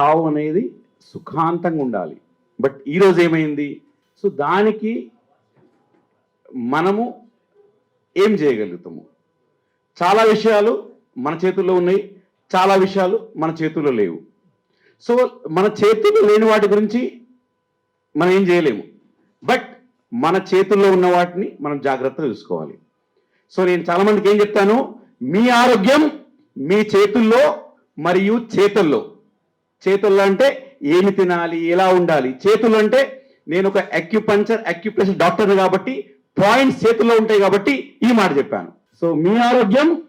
చావు అనేది సుఖాంతంగా ఉండాలి. బట్ ఈరోజు ఏమైంది? సో దానికి మనము ఏం చేయగలుగుతాము? చాలా విషయాలు మన చేతుల్లో ఉన్నాయి. చాలా విషయాలు మన చేతుల్లో లేవు. సో మన చేతుల్లో లేని వాటి గురించి మనం ఏం చేయలేము. బట్ మన చేతుల్లో ఉన్న వాటిని మనం జాగ్రత్తగా చూసుకోవాలి. సో నేను చాలా మందికి ఏం చెప్తాను? మీ ఆరోగ్యం మీ చేతుల్లో మరియు చేతుల్లో. చేతుల్లో అంటే ఏమి తినాలి ఎలా ఉండాలి? చేతులు అంటే నేను ఒక అక్యుపంచర్ అక్యుప్రెషర్ డాక్టర్ కాబట్టి పాయింట్స్ చేతుల్లో ఉంటాయి కాబట్టి ఈ మాట చెప్పాను. సో మీ ఆరోగ్యం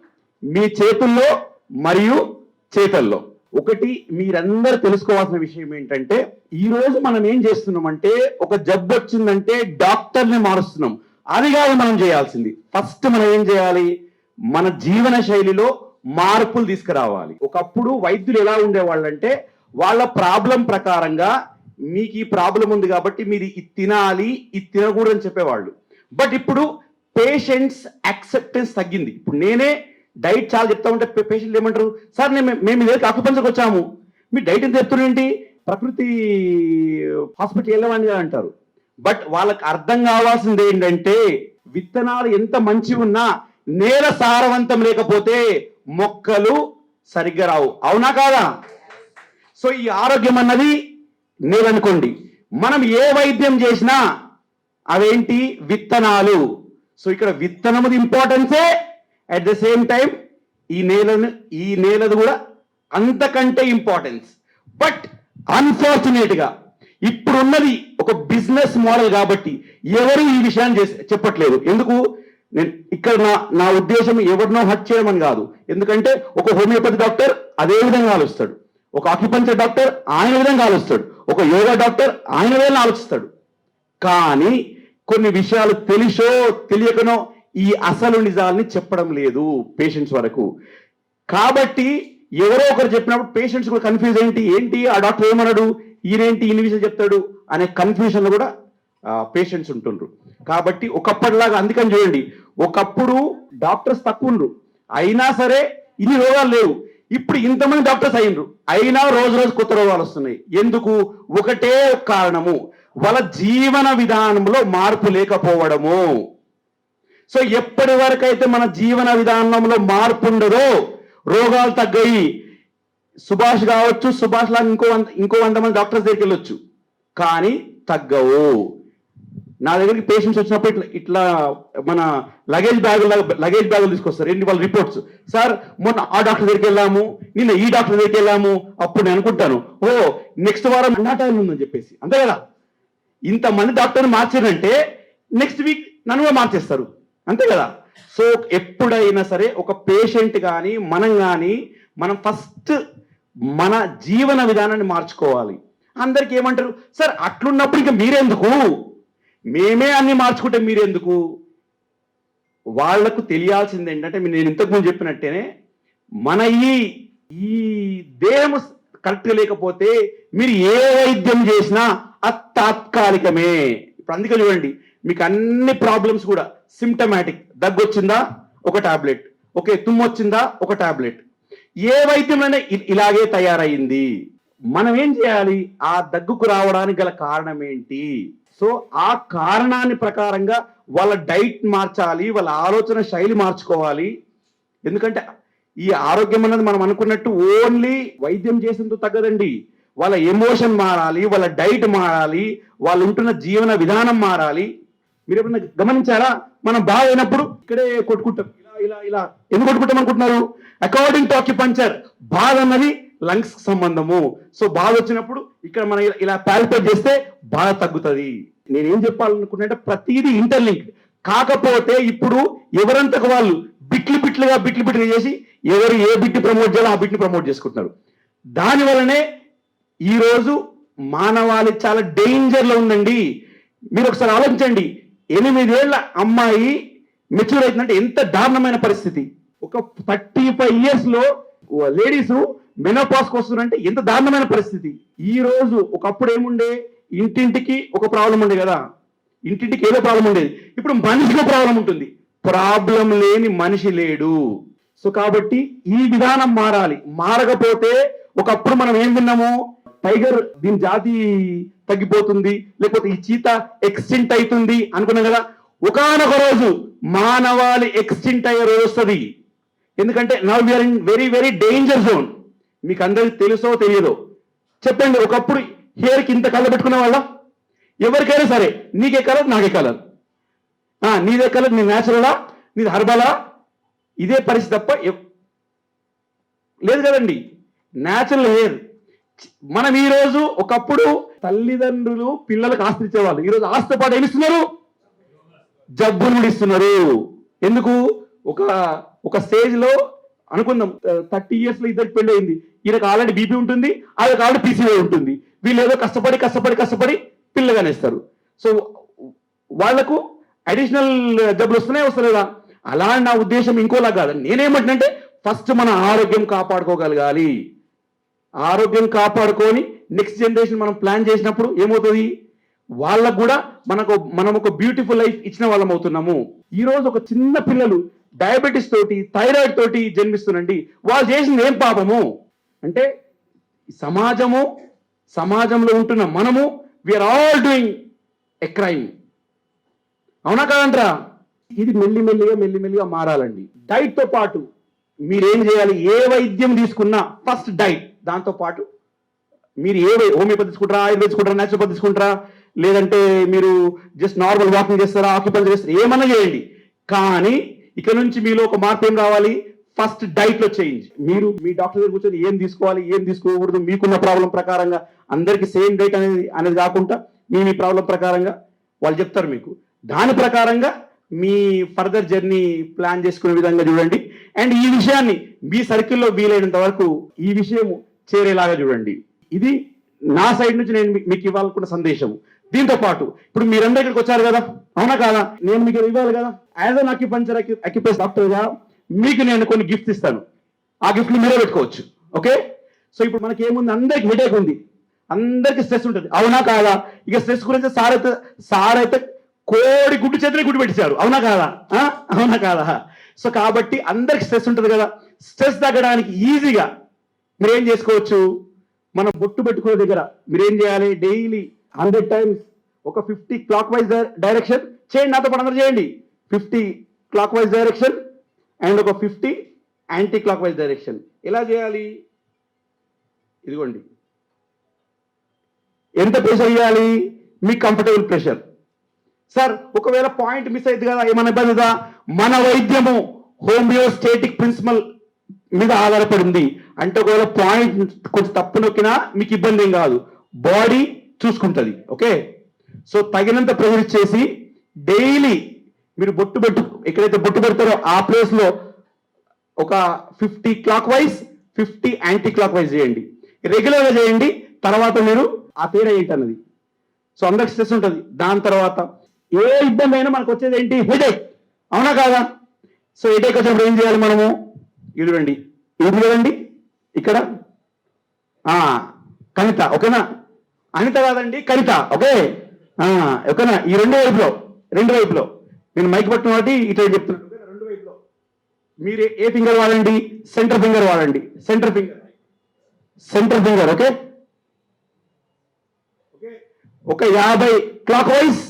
మీ చేతుల్లో మరియు చేతల్లో. ఒకటి మీరందరూ తెలుసుకోవాల్సిన విషయం ఏంటంటే ఈ రోజు మనం ఏం చేస్తున్నాం అంటే ఒక జబ్బు వచ్చిందంటే డాక్టర్ని మారుస్తున్నాం. అది కాదు మనం చేయాల్సింది. ఫస్ట్ మనం ఏం చేయాలి? మన జీవన శైలిలో మార్పులు తీసుకురావాలి. ఒకప్పుడు వైద్యులు ఎలా ఉండేవాళ్ళంటే వాళ్ళ ప్రాబ్లం ప్రకారంగా మీకు ఈ ప్రాబ్లం ఉంది కాబట్టి మీరు ఇది తినాలి ఇది తినకూడదు అని చెప్పేవాళ్ళు. బట్ ఇప్పుడు పేషెంట్స్ యాక్సెప్టెన్స్ తగ్గింది. ఇప్పుడు నేనే డైట్ చాలా చెప్తా ఉంటే పేషెంట్లు ఏమంటారు? సార్ నేను మేము మీ దగ్గరికి వచ్చాము. మీ డైట్ ఎంత చెప్తున్నారేంటి ప్రకృతి హాస్పిటల్ వెళ్ళమని అంటారు. బట్ వాళ్ళకి అర్థం కావాల్సింది ఏంటంటే విత్తనాలు ఎంత మంచి ఉన్నా నేల సారవంతం లేకపోతే మొక్కలు సరిగ్గా రావు. అవునా కాదా? సో ఈ ఆరోగ్యం అన్నది నేలనుకోండి మనం ఏ వైద్యం చేసినా అవేంటి? విత్తనాలు. సో ఇక్కడ విత్తనముది ఇంపార్టెన్సే. అట్ ద సేమ్ టైం ఈ నేలను ఈ నేలది కూడా అంతకంటే ఇంపార్టెన్స్. బట్ అన్ఫార్చునేట్గా ఇప్పుడున్నది ఒక బిజినెస్ మోడల్ కాబట్టి ఎవరు ఈ విషయాన్ని చేసి చెప్పట్లేదు. ఎందుకు? నేను ఇక్కడ నా నా ఉద్దేశం ఎవరినో హట్ చేయమని కాదు. ఎందుకంటే ఒక హోమియోపతి డాక్టర్ అదే విధంగా ఆలోచిస్తాడు. ఒక ఆక్యుపంచర్ డాక్టర్ ఆయన విధంగా ఆలోచిస్తాడు. ఒక యోగా డాక్టర్ ఆయన విధంగా ఆలోచిస్తాడు. కానీ కొన్ని విషయాలు తెలిసో తెలియకనో ఈ అసలు నిజాలని చెప్పడం లేదు పేషెంట్స్ వరకు. కాబట్టి ఎవరో ఒకరు చెప్పినప్పుడు పేషెంట్స్ కూడా కన్ఫ్యూజ్ ఏంటి? ఏంటి? ఆ డాక్టర్ ఏమన్నాడు? ఈయనేంటి? ఇన్ని విషయం చెప్తాడు? అనే కన్ఫ్యూజన్ కూడా పేషెంట్స్ ఉంటుండ్రు. కాబట్టి ఒకప్పటిలాగా అందుకని చూడండి. ఒకప్పుడు డాక్టర్స్ తక్కువ ఉండ్రు. అయినా సరే ఇన్ని రోగాలు లేవు. ఇప్పుడు ఇంతమంది డాక్టర్స్ అయ్యిండ్రు. అయినా రోజు రోజు కొత్త రోగాలు వస్తున్నాయి. ఎందుకు? ఒకటే కారణము. వాళ్ళ జీవన విధానంలో మార్పు లేకపోవడము. సో ఎప్పటి వరకైతే మన జీవన విధానంలో మార్పు ఉండదో రోగాలు తగ్గాయి. సుభాష్ కావచ్చు సుభాష్ లాగా ఇంకో ఇంకో వంద మంది డాక్టర్స్ దగ్గరికి వెళ్ళొచ్చు. కానీ తగ్గవు. నా దగ్గరికి పేషెంట్స్ వచ్చినప్పుడు ఇట్లా ఇట్లా మన లగేజ్ బ్యాగ్ లగేజ్ బ్యాగులు తీసుకొస్తారు. ఏంటి వాళ్ళ రిపోర్ట్స్ సార్ మొన్న ఆ డాక్టర్ దగ్గరికి వెళ్ళాము నిన్న ఈ డాక్టర్ దగ్గరికి వెళ్ళాము అప్పుడు నేను అనుకుంటాను ఓ నెక్స్ట్ వారం నా టైం ఉందని చెప్పేసి. అంతే కదా? ఇంతమంది డాక్టర్ని మార్చారంటే నెక్స్ట్ వీక్ నన్ను కూడా మార్చేస్తారు. అంతే కదా? సో ఎప్పుడైనా సరే ఒక పేషెంట్ కానీ మనం కానీ మనం ఫస్ట్ మన జీవన విధానాన్ని మార్చుకోవాలి. అందరికి ఏమంటారు? సార్ అట్లున్నప్పుడు ఇంకా మీరెందుకు? మేమే అన్ని మార్చుకుంటే మీరెందుకు? వాళ్ళకు తెలియాల్సింది ఏంటంటే నేను ఇంతకుముందు చెప్పినట్టేనే మన ఈ ఈ దేహము కరెక్ట్గా లేకపోతే మీరు ఏ వైద్యం చేసినా అది తాత్కాలికమే. ఇప్పుడు అందుకే చూడండి మీకు అన్ని ప్రాబ్లమ్స్ కూడా సిమ్టమాటిక్ దగ్గు వచ్చిందా? ఒక టాబ్లెట్. ఓకే తుమ్ము వచ్చిందా? ఒక టాబ్లెట్. ఏ వైద్యమైనా ఇ- ఇలాగే తయారైంది. మనం ఏం చేయాలి? ఆ దగ్గుకు రావడానికి గల కారణం ఏంటి? సో ఆ కారణాన్ని ప్రకారంగా వాళ్ళ డైట్ మార్చాలి వాళ్ళ ఆలోచన శైలి మార్చుకోవాలి. ఎందుకంటే ఈ ఆరోగ్యం అన్నది మనం అనుకున్నట్టు ఓన్లీ వైద్యం చేసేందుకు తగ్గదండి. వాళ్ళ ఎమోషన్ మారాలి వాళ్ళ డైట్ మారాలి వాళ్ళు ఉంటున్న జీవన విధానం మారాలి. మీరు ఎప్పుడైనా గమనించారా? మనం బాగైనప్పుడు ఇక్కడే కొట్టుకుంటాం. ఇలా ఇలా ఇలా. ఎందుకు కొట్టుకుంటాం అనుకుంటున్నారు? అకార్డింగ్ టు ఆక్యుపంచర్ బాధ అన్నది లంగ్స్ సంబంధము. సో బాధ వచ్చినప్పుడు ఇక్కడ మనం ఇలా- ఇలా చేస్తే బాధ తగ్గుతుంది. నేనేం చెప్పాలనుకుంటే ప్రతిదీ ఇంటర్లింక్ కాకపోతే ఇప్పుడు ఎవరంతకు వాళ్ళు బిట్లు బిట్లుగా బిట్లు బిట్లు చేసి ఎవరు ఏ బిట్ ప్రమోట్ చేయాలో ఆ బిట్ని ప్రమోట్ చేసుకుంటున్నారు. దాని వలనే ఈరోజు మానవాళి చాలా డేంజర్లో ఉందండి. మీరు ఒకసారి ఆలోచించండి. ఎనిమిదేళ్ళ అమ్మాయి మెచ్యూర్ అవుతుందంటే ఎంత దారుణమైన పరిస్థితి. ఒక థర్టీ ఫైవ్ ఇయర్స్లో లేడీస్ మెనోపాస్కి వస్తున్నారంటే ఎంత దారుణమైన పరిస్థితి. ఈ రోజు ఒకప్పుడు ఏముండే? ఇంటింటికి ఒక ప్రాబ్లం ఉండే కదా. ఇంటింటికి ఏదో ప్రాబ్లం ఉండేది ఇప్పుడు మనిషికి ప్రాబ్లం ఉంటుంది. ప్రాబ్లం లేని మనిషి లేడు. సో కాబట్టి ఈ విధానం మారాలి. మారకపోతే ఒకప్పుడు మనం ఏం విన్నాము టైగర్ దీని జాతి తగ్గిపోతుంది. లేకపోతే ఈ చీత ఎక్స్టింట్ అవుతుంది అనుకున్నాం కదా. ఒకనొక రోజు మానవాళి ఎక్స్టింట్ అయ్యే రోజు వస్తుంది. ఎందుకంటే now we are in very very danger zone మీకు అందరికి తెలుసో తెలియదో. చెప్పండి ఒకప్పుడు హెయిర్కి ఇంత కళ్ళ పెట్టుకునే వాళ్ళ? ఎవరికైనా సరే నీకే కలర్ నాకే కలర్. నీదే కలర్ నీ న్యాచురలా నీది హర్బలా ఇదే పరిస్థితి తప్ప లేదు కదండి. న్యాచురల్ హెయిర్ మనం ఈరోజు ఒకప్పుడు తల్లిదండ్రులు పిల్లలకు ఆస్తి ఇచ్చేవాళ్ళు. ఈరోజు రోజు ఆస్తితో పాటు ఏమి ఇస్తున్నారు? జబ్బులు కూడా ఇస్తున్నారు. ఎందుకు? ఒక ఒక స్టేజ్లో అనుకుందాం థర్టీ ఇయర్స్లో ఇద్దరికి పెళ్ళి అయింది. ఈయనకు ఆల్రెడీ బీపీ ఉంటుంది వాళ్ళకి ఆల్రెడీ పీసీఓ ఉంటుంది. వీళ్ళు ఏదో కష్టపడి కష్టపడి కష్టపడి పిల్లగానేస్తారు సో వాళ్ళకు అడిషనల్ జబ్బులు వస్తున్నాయి వస్తలేదా? అలా నా ఉద్దేశం ఇంకోలా కాదు. నేనేమంటున్నంటే ఫస్ట్ మన ఆరోగ్యం కాపాడుకోగలగాలి. ఆరోగ్యం కాపాడుకొని నెక్స్ట్ జనరేషన్ మనం ప్లాన్ చేసినప్పుడు ఏమవుతుంది? వాళ్ళకు కూడా మనకు మనం ఒక బ్యూటిఫుల్ లైఫ్ ఇచ్చిన వాళ్ళం అవుతున్నాము. ఈరోజు ఒక చిన్న పిల్లలు డయాబెటీస్ తోటి థైరాయిడ్ తోటి జన్మిస్తున్నండి వాళ్ళు చేసింది ఏం పాపము? అంటే సమాజము సమాజంలో ఉంటున్న మనము we are all doing a crime అవునా కాదంట్రా? ఇది మెల్లిమెల్లిగా మెల్లిమెల్లిగా మారాలండి. డైట్తో పాటు మీరేం చేయాలి? ఏ వైద్యం తీసుకున్నా ఫస్ట్ డైట్ దాంతో పాటు మీరు ఏ హోమియోపతి తీసుకుంటారా ఆయుర్వేద తీసుకుంటారా న్యాచురోపతి తీసుకుంటారా లేదంటే మీరు జస్ట్ నార్మల్ వాకింగ్ చేస్తారా ఆక్యుపల్ చేస్తారా ఏమన్నా చేయండి. కానీ ఇక నుంచి మీలో ఒక మార్పు ఏం రావాలి? ఫస్ట్ డైట్లో చేంజ్. మీరు మీ డాక్టర్ దగ్గర కూర్చొని ఏం తీసుకోవాలి ఏం తీసుకోకూడదు మీకున్న ప్రాబ్లం ప్రకారంగా అందరికి సేమ్ డైట్ అనేది అనేది కాకుండా మీ మీ ప్రాబ్లం ప్రకారంగా వాళ్ళు చెప్తారు మీకు. దాని ప్రకారంగా మీ ఫర్దర్ జర్నీ ప్లాన్ చేసుకునే విధంగా చూడండి. అండ్ ఈ విషయాన్ని మీ సర్కిల్లో వీలైనంత వరకు ఈ విషయం చేరేలాగా చూడండి. ఇది నా సైడ్ నుంచి నేను మీకు ఇవ్వాలనుకున్న సందేశం దీంతో పాటు ఇప్పుడు మీరందరూ ఇక్కడికి వచ్చారు కదా? అవునా కాదా? నేను మీకు ఇవ్వాలి కదా? యాజ్ అన్ అక్యుపంచర్ అక్యుపేస్ డాక్టర్గా మీకు నేను కొన్ని గిఫ్ట్స్ ఇస్తాను. ఆ గిఫ్ట్లు మీరే పెట్టుకోవచ్చు. ఓకే సో ఇప్పుడు మనకి ఏముంది అందరికి హెడేక్ ఉంది. అందరికి స్ట్రెస్ ఉంటుంది. అవునా కాదా? ఇక స్ట్రెస్ గురించి సార్ అయితే సార్ అయితే కోడి గుడ్డు చేతిని గుడ్డు పెట్టించారు అవునా కాదా? అవునా కాదా? సో కాబట్టి అందరికి స్ట్రెస్ ఉంటుంది కదా. స్ట్రెస్ తగ్గడానికి ఈజీగా మీరు ఏం చేసుకోవచ్చు? మనం బొట్టు పెట్టుకునే దగ్గర మీరు ఏం చేయాలి? డైలీ హండ్రెడ్ టైమ్స్ ఒక ఫిఫ్టీ క్లాక్ వైజ్ డైరెక్షన్ చేయండి. నాతో పాటు అందరూ చేయండి. Fifty clock wise direction and ఒక fifty anti clock wise direction ఎలా చేయాలి? ఇదిగోండి. ఎంత ప్రెషర్ ఇవ్వాలి? మీ కంఫర్టబుల్ ప్రెషర్ సార్ ఒకవేళ పాయింట్ మిస్ అయింది కదా ఏమైనా ఇబ్బంది మన వైద్యము హోమియోస్టేటిక్ ప్రిన్సిపల్ మీద ఆధారపడి ఉంది అంటే ఒకవేళ పాయింట్ కొంచెం తప్పు నొక్కినా మీకు ఇబ్బంది ఏం కాదు. బాడీ చూసుకుంటుంది ఓకే సో తగినంత ప్రెషర్ ఇచ్చేసి డైలీ మీరు బొట్టు పెట్టు ఎక్కడైతే బొట్టు పెడతారో ఆ ప్లేస్లో ఒక fifty clockwise fifty anticlockwise చేయండి. రెగ్యులర్గా చేయండి తర్వాత మీరు ఆ పేరు ఏంటి అన్నది. సో అందరికి స్ట్రెస్ ఉంటుంది. దాని తర్వాత ఏ ఇబ్బంది అయినా మనకు వచ్చేది ఏంటి? హెడేక్ అవునా కాదా? సో హెడేక్ వచ్చినప్పుడు ఏం చేయాలి మనము? ఇదిగోండి ఇది కదండి ఇక్కడ. ఆ కవిత ఓకేనా? అనిత కాదండి కనిత ఓకే? ఓకేనా? ఈ రెండు వైపులో రెండు వైపులో. నేను మైక్ పట్టిన వాటి ఇట్లా చెప్తున్నాను. రెండు వైపులో మీరు ఏ ఫింగర్ వాడండి? సెంటర్ ఫింగర్ వాడండి. Centre finger. Centre finger okay? Okay? ఒక యాభై క్లాక్ వైజ్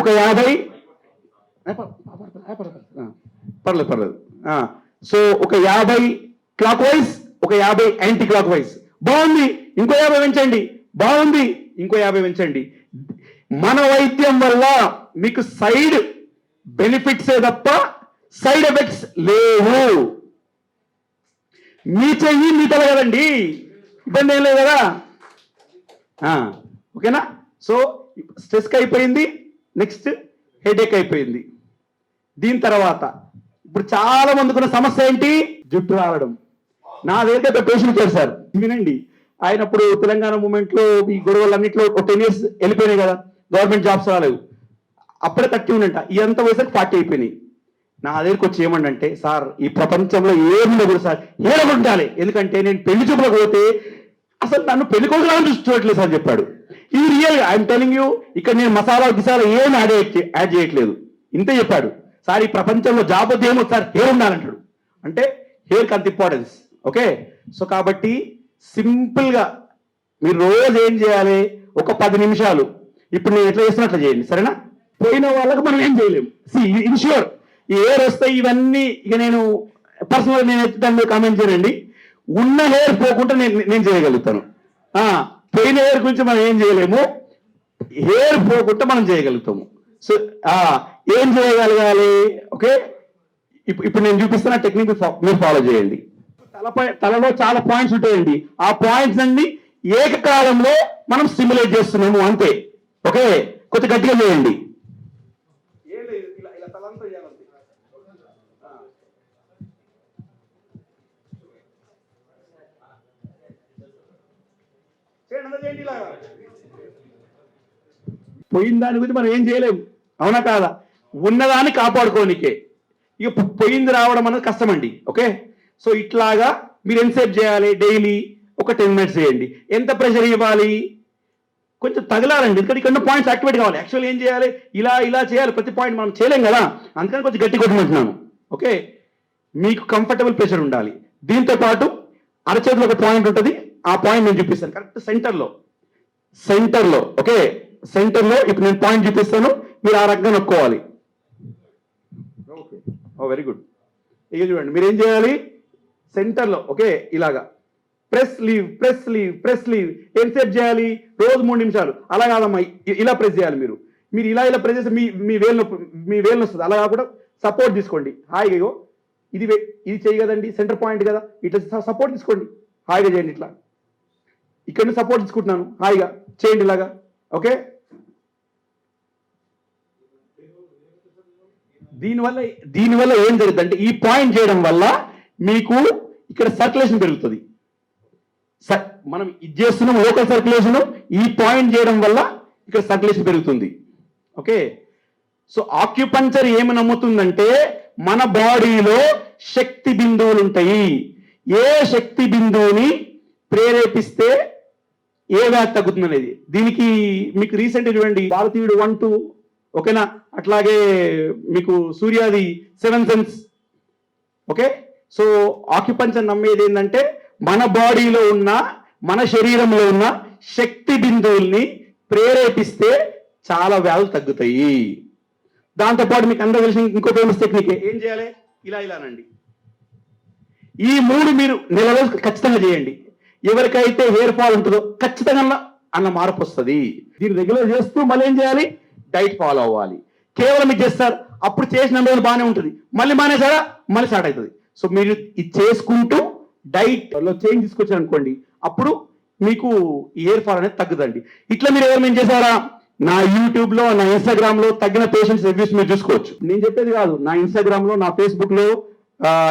ఒక యాభై పర్లేదు పర్లేదు. సో ఒక యాభై క్లాక్ వైజ్ ఒక యాభై యాంటీ క్లాక్ వైజ్. బాగుంది ఇంకో యాభై పెంచండి. బాగుంది ఇంకో యాభై పెంచండి. మన వైద్యం వల్ల మీకు సైడ్ బెనిఫిట్సే తప్ప సైడ్ ఎఫెక్ట్స్ లేవు. మీ చెయ్యి మీ తల కదండి. ఇబ్బంది ఏం లేదు కదా? ఓకేనా? సో స్ట్రెస్కి అయిపోయింది. నెక్స్ట్ హెడేక్ అయిపోయింది. దీని తర్వాత ఇప్పుడు చాలా మందికి ఉన్న సమస్య ఏంటి? జుట్టు రావడం నా దగ్గర పేషెంట్ చేశారు సార్. వినండి. ఆయన ఇప్పుడు తెలంగాణ మూమెంట్లో ఈ గొడవలన్నింటిలో ఒక టెన్ ఇయర్స్ వెళ్ళిపోయినాయి కదా. గవర్నమెంట్ జాబ్స్ రాలేవు అప్పుడే థర్టీ ఉండంట ఇదంతా వయసుకి ఫార్టీ అయిపోయినాయి. నా దగ్గరికి వచ్చి ఏమండంటే సార్ ఈ ప్రపంచంలో ఏమి కూడా సార్ ఏదో ఉండాలి. ఎందుకంటే నేను పెళ్ళి చూపులకు పోతే అసలు నన్ను పెళ్ళి కొడుకులా చూడట్లేదు సార్ చెప్పాడు. ఇది రియల్ ఐఎమ్ టెలింగ్ యూ ఇక్కడ నేను మసాలా గిసాలా ఏం యాడ్ యాడ్ చేయట్లేదు. ఇంతే చెప్పాడు. సార్ ఈ ప్రపంచంలో జాబ్ వద్ద ఏమో సార్ హెయిర్ ఉండాలంటాడు. అంటే హెయిర్ అంత ఇంపార్టెన్స్ ఓకే సో కాబట్టి సింపుల్గా మీరు రోజు ఏం చేయాలి? ఒక పది నిమిషాలు. ఇప్పుడు నేను ఎట్లా చేస్తున్నట్లు చేయండి సరేనా? పోయిన వాళ్ళకి మనం ఏం చేయలేము ఇన్ష్యూర్ ఈ హెయిర్ వస్తాయి ఇవన్నీ ఇక నేను పర్సనల్ నేను ఎత్తి దాని మీద కామెంట్ చేయండి ఉన్న హెయిర్ పోకుండా నేను నేను చేయగలుగుతాను. పోయిన హెయిర్ గురించి మనం ఏం చేయలేము. హెయిర్ పోకుండా మనం చేయగలుగుతాము. సో ఏం చేయగలగాలి? ఓకే ఇప్పుడు ఇప్పుడు నేను చూపిస్తున్న టెక్నిక్ మీరు ఫాలో చేయండి. తలపై తలలో చాలా పాయింట్స్ ఉంటాయండి. ఆ పాయింట్స్ అన్ని ఏకకాలంలో మనం స్టిమ్యులేట్ చేస్తున్నాము అంతే. ఓకే కొద్ది గట్టిగా చేయండి. పోయిన దాని గురించి మనం ఏం చేయలేము అవునా కాదా? ఉన్నదాన్ని కాపాడుకోనికే. ఇక పోయింది రావడం అనేది కష్టమండి ఓకే? సో ఇట్లాగా మీరు ఎంతసేపు చేయాలి? డైలీ ఒక టెన్ మినిట్స్ చేయండి. ఎంత ప్రెషర్ ఇవ్వాలి? కొంచెం తగలాలండి ఎందుకంటే ఇక్కడ పాయింట్స్ యాక్టివేట్ కావాలి. యాక్చువల్ ఏం చేయాలి? ఇలా ఇలా చేయాలి. ప్రతి పాయింట్ మనం చేయలేం కదా? అందుకని కొంచెం గట్టి కొట్టమంటున్నాను ఓకే? మీకు కంఫర్టబుల్ ప్రెషర్ ఉండాలి. దీంతో పాటు అరచేతిలో ఒక పాయింట్ ఉంటుంది. ఆ పాయింట్ నేను చూపిస్తాను. కరెక్ట్ సెంటర్లో. సెంటర్లో ఓకే? సెంటర్లో ఇప్పుడు నేను పాయింట్ చూపిస్తాను మీరు ఆ రకంగా నొక్కోవాలి. ఓకే. Very good. ఇక చూడండి మీరు ఏం చేయాలి? సెంటర్లో ఓకే ఇలాగా. Press leave press leave press leave. ఎంతసేపు చేయాలి? రోజు మూడు నిమిషాలు. అలా కాదమ్మా ఇ- ఇలా ప్రెస్ చేయాలి మీరు. మీరు ఇలా ఇలా ప్రెస్ చేస్తే మీ మీ వేలు నొప్పి మీ వేలు వస్తుంది అలా కాకుండా సపోర్ట్ తీసుకోండి. హాయిగా ఇది వే- ఇది చేయి కదండి సెంటర్ పాయింట్ కదా. ఇట్లా సపోర్ట్ తీసుకోండి. హాయిగా చేయండి ఇట్లా. ఇక్కడ సపోర్ట్ ఇచ్చుకుంటున్నాను హాయిగా. చేయండి ఇలాగా. ఓకే? దీనివల్ల దీనివల్ల ఏం జరుగుతుంది అంటే ఈ పాయింట్ చేయడం వల్ల మీకు ఇక్కడ సర్క్యులేషన్ పెరుగుతుంది. మనం ఇది చేస్తున్నాం లోకల్ సర్క్యులేషన్ ఈ పాయింట్ చేయడం వల్ల ఇక్కడ సర్క్యులేషన్ పెరుగుతుంది. ఓకే? సో ఆక్యుపంచర్ ఏమి నమ్ముతుందంటే మన బాడీలో శక్తి బిందువులు ఉంటాయి. ఏ శక్తి బిందువుని ప్రేరేపిస్తే ఏ వ్యాధి తగ్గుతుంది అనేది. దీనికి మీకు రీసెంట్ చూడండి భారతీయుడు వన్ టూ ఓకేనా? అట్లాగే మీకు సూర్యాది seven sense okay? So acupuncture నమ్మేది ఏంటంటే మన బాడీలో ఉన్న మన శరీరంలో ఉన్న శక్తి బిందువుల్ని ప్రేరేపిస్తే చాలా వ్యాధులు తగ్గుతాయి. దాంతోపాటు మీకు అందరూ తెలిసిన ఇంకో ఫేమస్ టెక్నిక్ ఏం చేయాలి? ఇలా ఇలానండి. ఈ మూడు మీరు నెల రోజులు ఖచ్చితంగా చేయండి. ఎవరికైతే హెయిర్ ఫాల్ ఉంటుందో ఖచ్చితంగా అన్న మార్పు వస్తుంది. దీన్ని రెగ్యులర్ చేస్తూ మళ్ళీ ఏం చేయాలి? డైట్ ఫాలో అవ్వాలి. కేవలం ఇది చేస్తారు. అప్పుడు చేసిన రోజులు బాగానే ఉంటుంది. మళ్ళీ మానేసారా మళ్ళీ స్టార్ట్ అవుతుంది. సో మీరు ఇది చేసుకుంటూ డైట్లో చేంజ్ తీసుకొచ్చారు అనుకోండి అప్పుడు మీకు ఈ హెయిర్ ఫాల్ అనేది తగ్గుదండి. ఇట్లా మీరు ఎవరు చేశారా? నా యూట్యూబ్లో నా ఇన్స్టాగ్రామ్లో తగ్గిన పేషెంట్స్ రివ్యూస్ మీరు చూసుకోవచ్చు. నేను చెప్పేది కాదు. నా ఇన్స్టాగ్రామ్లో నా ఫేస్బుక్లో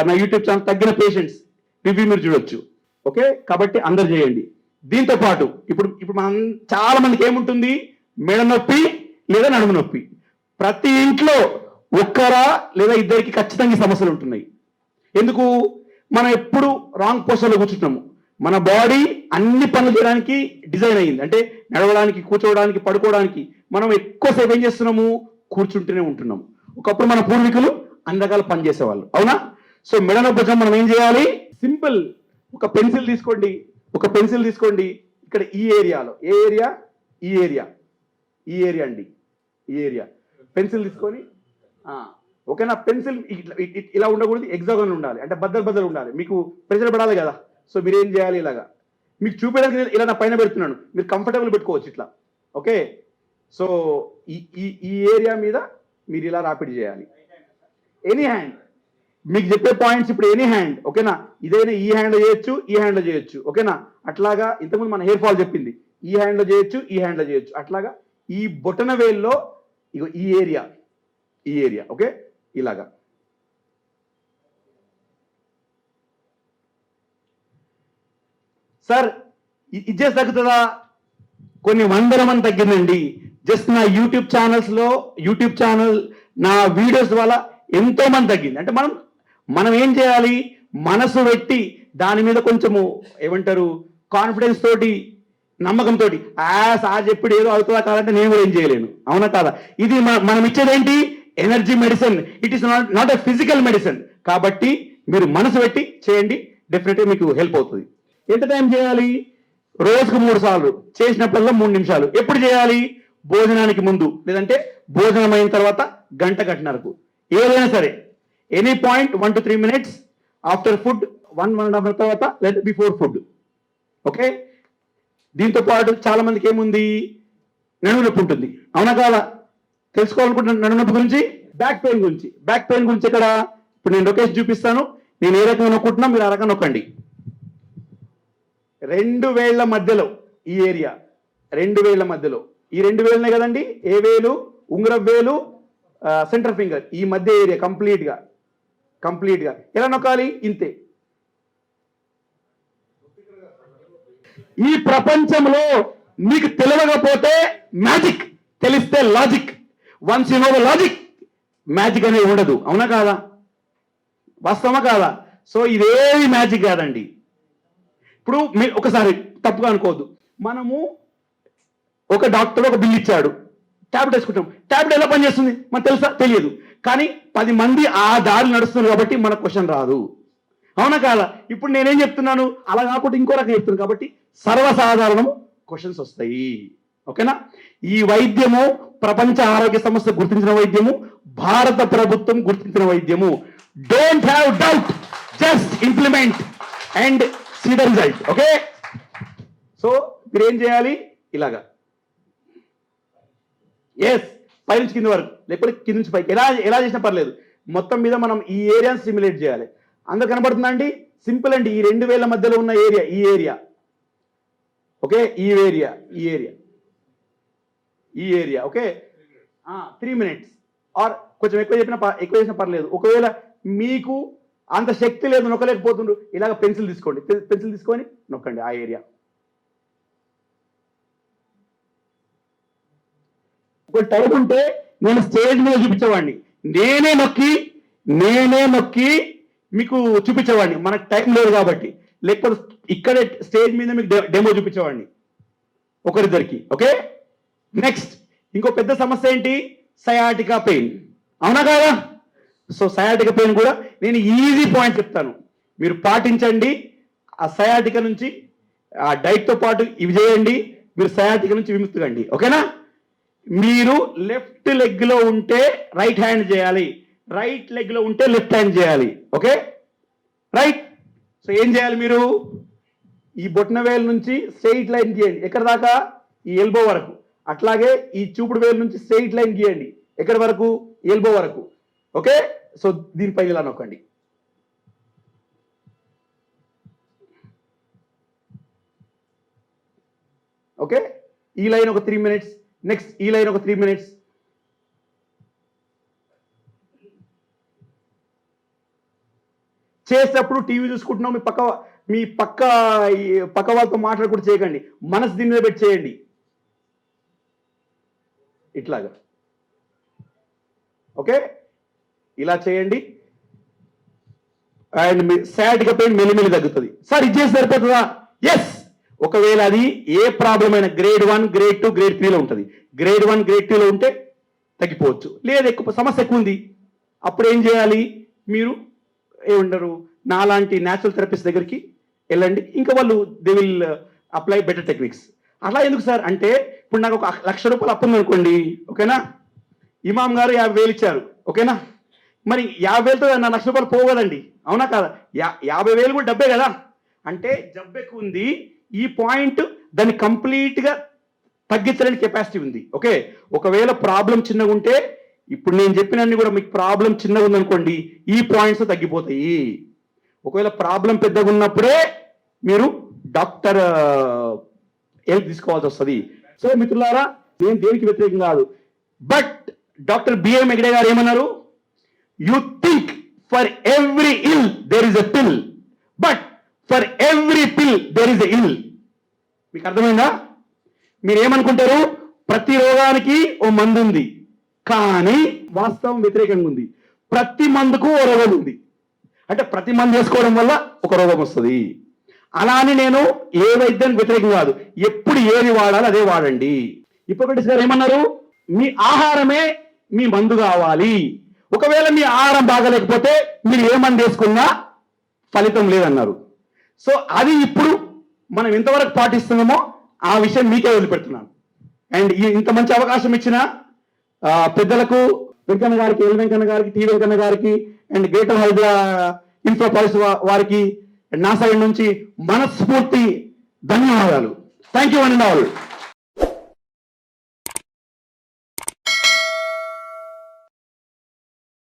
నా యూట్యూబ్ ఛానల్ తగ్గిన పేషెంట్స్ రివ్యూ మీరు చూడొచ్చు. ఓకే? కాబట్టి అందరు చేయండి. దీంతో పాటు ఇప్పుడు ఇప్పుడు మనం చాలా మందికి ఏముంటుంది? మెడ నొప్పి లేదా నడుము నొప్పి. ప్రతి ఇంట్లో ఒక్కరా లేదా ఇద్దరికి ఖచ్చితంగా సమస్యలు ఉంటున్నాయి. ఎందుకు? మనం ఎప్పుడు రాంగ్ పొజిషన్లో కూర్చుంటున్నాము. మన బాడీ అన్ని పనులు చేయడానికి డిజైన్ అయ్యింది అంటే నడవడానికి కూర్చోవడానికి పడుకోవడానికి మనం ఎక్కువసేపు ఏం చేస్తున్నాము? కూర్చుంటూనే ఉంటున్నాము. ఒకప్పుడు మన పూర్వీకులు అన్ని రకాల పని చేసేవాళ్ళు. అవునా? సో మెడ నొప్పి మనం ఏం చేయాలి? సింపుల్ ఒక పెన్సిల్ తీసుకోండి ఒక పెన్సిల్ తీసుకోండి. ఇక్కడ ఈ ఏరియాలో ఏ ఏరియా? ఈ ఏరియా. ఈ ఏరియా అండి ఈ ఏరియా. పెన్సిల్ తీసుకొని ఓకేనా? పెన్సిల్ ఇట్లా ఇలా ఉండకూడదు ఎగ్జాగన్ ఉండాలి. అంటే బద్దలు బద్దలు ఉండాలి. మీకు ప్రెజర్ పడాలి కదా. సో మీరు ఏం చేయాలి ఇలాగా? మీకు చూపించడానికి ఇలా నా పైన పెడుతున్నాను. మీరు కంఫర్టబుల్ పెట్టుకోవచ్చు ఇట్లా. ఓకే? సో ఈ ఈ ఈ ఏరియా మీద మీరు ఇలా రాపిడ్ చేయాలి. ఎనీ హ్యాండ్ మీకు చెప్పే పాయింట్స్ ఇప్పుడు ఎనీ హ్యాండ్ ఓకేనా ఇదైనా ఈ హ్యాండ్ చేయొచ్చు ఈ హ్యాండ్ చేయొచ్చు ఓకేనా అట్లాగా ఇంతకుముందు మన హెయిర్ ఫాల్ చెప్పింది. ఈ హ్యాండ్లో చేయొచ్చు ఈ హ్యాండ్లో చేయొచ్చు. అట్లాగా ఈ బొటన వేల్లో ఇగో ఈ ఏరియా ఈ ఏరియా ఓకే ఇలాగా. సార్ ఇచ్చే తగ్గుతుందా? కొన్ని వందల మంది తగ్గిందండి. జస్ట్ నా యూట్యూబ్ ఛానల్స్లో యూట్యూబ్ ఛానల్ నా వీడియోస్ వల్ల ఎంతో మంది తగ్గింది. అంటే మనం మనం ఏం చేయాలి? మనసు పెట్టి దాని మీద కొంచెము ఏమంటారు? కాన్ఫిడెన్స్ తోటి నమ్మకంతో ఆ సార్ చెప్పిడు ఏదో అవుతుందా కాదంటే నేను కూడా ఏం చేయలేను. అవునా కాదా? ఇది మనం ఇచ్చేదేంటి? Energy medicine. It is not not a physical medicine కాబట్టి మీరు మనసు పెట్టి చేయండి. డెఫినెట్గా మీకు హెల్ప్ అవుతుంది. ఎంత టైం చేయాలి? రోజుకు మూడు సార్లు. చేసినప్పుడల్లా మూడు నిమిషాలు. ఎప్పుడు చేయాలి? భోజనానికి ముందు. లేదంటే భోజనం అయిన తర్వాత గంట గంటన్నరకు. ఏదైనా సరే. Any point one two three minutes after food one one and half తర్వాత లేదా బిఫోర్ ఫుడ్ ఓకే దీంతో పాటు చాలా మందికి ఏముంది? నడుము నొప్పి ఉంటుంది. అవునా కాదా? తెలుసుకోవాలనుకుంటున్న నడుము నొప్పి గురించి? బ్యాక్ పెయిన్ గురించి. బ్యాక్ పెయిన్ గురించి ఇక్కడ ఇప్పుడు నేను లొకేషన్ చూపిస్తాను. నేను ఏ రకంగా నొక్కుంటున్నా మీరు ఆ రకంగా నొక్కండి. రెండు వేళ్ళ మధ్యలో ఈ ఏరియా. రెండు వేళ్ళ మధ్యలో. ఈ రెండు వేలనే కదండి? ఏ వేలు? ఉంగరం వేలు సెంటర్ ఫింగర్ ఈ మధ్య ఏరియా కంప్లీట్గా కంప్లీట్గా. ఎలా నొక్కాలి? ఇంతే. ఈ ప్రపంచంలో మీకు తెలియకపోతే మ్యాజిక్. తెలిస్తే logic. Once you know the logic magic అనేది ఉండదు. అవునా కాదా? వాస్తవమా కాదా? సో ఇదేవి మ్యాజిక్ కాదండి. ఇప్పుడు మీరు ఒకసారి తప్పుగా అనుకోవద్దు. మనము ఒక డాక్టర్ ఒక బిల్ ఇచ్చాడు. ట్యాబ్లెట్ వేసుకుంటాం. ట్యాబ్లెట్ ఎలా పనిచేస్తుంది? మనకు తెలుసా? తెలియదు. కానీ పది మంది ఆ దారి నడుస్తున్నారు కాబట్టి మన క్వశ్చన్ రాదు. అవునా కాదా? ఇప్పుడు నేనేం చెప్తున్నాను? అలా కాకుండా ఇంకో రకం చెప్తున్నాను కాబట్టి సర్వసాధారణం క్వశ్చన్స్ వస్తాయి. ఓకేనా? ఈ వైద్యము ప్రపంచ ఆరోగ్య సంస్థ గుర్తించిన వైద్యము భారత ప్రభుత్వం గుర్తించిన వైద్యము. Don't have doubt just implement and see the result okay? So మీరు ఏం చేయాలి? ఇలాగా. ఎస్ పైనుంచి కింది కింద వరకు లేకపోతే కింది నుంచి పైకి. ఎలా ఎలా చేసినా పర్లేదు. మొత్తం మీద మనం ఈ ఏరియాని సిమ్యులేట్ చేయాలి. అందరు కనబడుతుందండి సింపుల్ అండి. ఈ రెండు వేల మధ్యలో ఉన్న ఏరియా ఈ ఏరియా. ఓకే? ఈ ఏరియా ఈ ఏరియా. ఈ area okay? Three minutes or కొంచెం ఎక్కువ చెప్పినా ప- ఎక్కువ చేసినా పర్లేదు. ఒకవేళ మీకు అంత శక్తి లేదు నొక్కలేకపోతుండ్రు ఇలాగ పెన్సిల్ తీసుకోండి. పెన్సిల్ తీసుకొని నొక్కండి ఆ ఏరియా. ఒక టైం ఉంటే నేను స్టేజ్ మీద చూపించేవాడిని. నేనే నొక్కి నేనే నొక్కి మీకు చూపించేవాడిని. మనకు టైం లేదు కాబట్టి. లేకపోతే ఇక్కడే స్టేజ్ మీద మీకు డెమో చూపించేవాడిని. ఒకరిద్దరికి. ఓకే? నెక్స్ట్ ఇంకో పెద్ద సమస్య ఏంటి? Sciatica pain. అవునా కాదా? సో సయాటికా పెయిన్ కూడా నేను ఈజీ పాయింట్ చెప్తాను. మీరు పాటించండి. ఆ సయాటిక నుంచి ఆ డైట్తో పాటు ఇవి చేయండి. మీరు సయాటిక నుంచి విముక్తి కండి. ఓకేనా? మీరు లెఫ్ట్ లెగ్లో ఉంటే రైట్ హ్యాండ్ చేయాలి. రైట్ లెగ్లో ఉంటే లెఫ్ట్ హ్యాండ్ చేయాలి. ఓకే? రైట్ సో ఏం చేయాలి మీరు? ఈ బొట్న వేలు నుంచి స్ట్రెయిట్ లైన్ గీయండి. ఎక్కడ దాకా? ఈ ఎల్బో వరకు. అట్లాగే ఈ చూపుడు వేలు నుంచి స్ట్రెయిట్ లైన్ గీయండి. ఎక్కడి వరకు? ఎల్బో వరకు. ఓకే? సో దీనిపై ఇలా నొక్కండి. ఓకే? ఈ లైన్ ఒక త్రీ మినిట్స్ నెక్స్ట్ ఈ లైన్ ఒక త్రీ మినిట్స్ చేసేటప్పుడు టీవీ చూసుకుంటున్నాం మీ పక్క మీ పక్క పక్క వాళ్ళతో మాట్లాడుకుంటూ చేయకండి. మనసు దీని మీద పెట్టి చేయండి. ఇట్లాగా. ఓకే ఇలా చేయండి. అండ్ మీ సాటిక పెయిన్ మెల్లిమెల్లి తగ్గుతుంది. సార్ ఇది చేసి సరిపోతుందా? ఎస్ ఒకవేళ అది ఏ ప్రాబ్లం అయినా grade one grade two grade త్రీలో ఉంటుంది. గ్రేడ్ వన్ గ్రేడ్ టూలో ఉంటే తగ్గిపోవచ్చు. లేదు ఎక్కువ సమస్య ఎక్కువ ఉంది. అప్పుడు ఏం చేయాలి? మీరు ఏమంటారు? నాలాంటి న్యాచురల్ థెరపిస్ట్ దగ్గరికి వెళ్ళండి. ఇంకా వాళ్ళు they will apply better techniques అలా ఎందుకు సార్? అంటే ఇప్పుడు నాకు ఒక లక్ష రూపాయలు అప్పు ఉందనుకోండి ఓకేనా? ఇమాం గారు యాభై వేలు ఇచ్చారు. ఓకేనా? మరి యాభై వేలతో నా లక్ష రూపాయలు పోవు అవునా కాదా? యా యాభై వేలు కూడా డబ్బే కదా. అంటే జబ్బు ఎక్కువ ఉంది. ఈ పాయింట్ దాన్ని కంప్లీట్గా తగ్గించడానికి కెపాసిటీ ఉంది. ఓకే? ఒకవేళ ప్రాబ్లం చిన్నగా ఉంటే ఇప్పుడు నేను చెప్పినన్ని కూడా మీకు ప్రాబ్లం చిన్నగా ఉందనుకోండి ఈ పాయింట్స్ తగ్గిపోతాయి. ఒకవేళ ప్రాబ్లం పెద్దగా ఉన్నప్పుడే మీరు డాక్టర్ హెల్ప్ తీసుకోవాల్సి వస్తుంది. సో మిత్రులారా నేను దేనికి వ్యతిరేకం కాదు. బట్ డాక్టర్ బిఏ మెగడే గారు ఏమన్నారు? You think for every ill there is a pill but for every pill there is ill మీకు అర్థమైందా? మీరు ఏమనుకుంటారు ప్రతి రోగానికి ఓ మందు ఉంది కానీ వాస్తవం వ్యతిరేకంగా ఉంది. ప్రతి మందుకు ఓ రోగం ఉంది. అంటే ప్రతి మందు వేసుకోవడం వల్ల ఒక రోగం వస్తుంది. అలా అని నేను ఏ వైద్యానికి వ్యతిరేకం కాదు. ఎప్పుడు ఏది వాడాలి అదే వాడండి. ఇప్పటి గారు ఏమన్నారు? మీ ఆహారమే మీ మందు కావాలి. ఒకవేళ మీ ఆహారం బాగలేకపోతే మీరు ఏ మందు వేసుకున్నా ఫలితం లేదన్నారు. సో అది ఇప్పుడు మనం ఎంతవరకు పాటిస్తున్నామో ఆ విషయం మీకే వదిలిపెడుతున్నాను. అండ్ ఈ ఇంత మంచి అవకాశం ఇచ్చిన పెద్దలకు వెంకన్న గారికి ఎల్ వెంకన్న గారికి టి వెంకన్న గారికి అండ్ గ్రేటర్ హైదరా ఇన్ఫో పాలిస్ వారికి నా సైడ్ నుంచి మనస్ఫూర్తి ధన్యవాదాలు. Thank you and all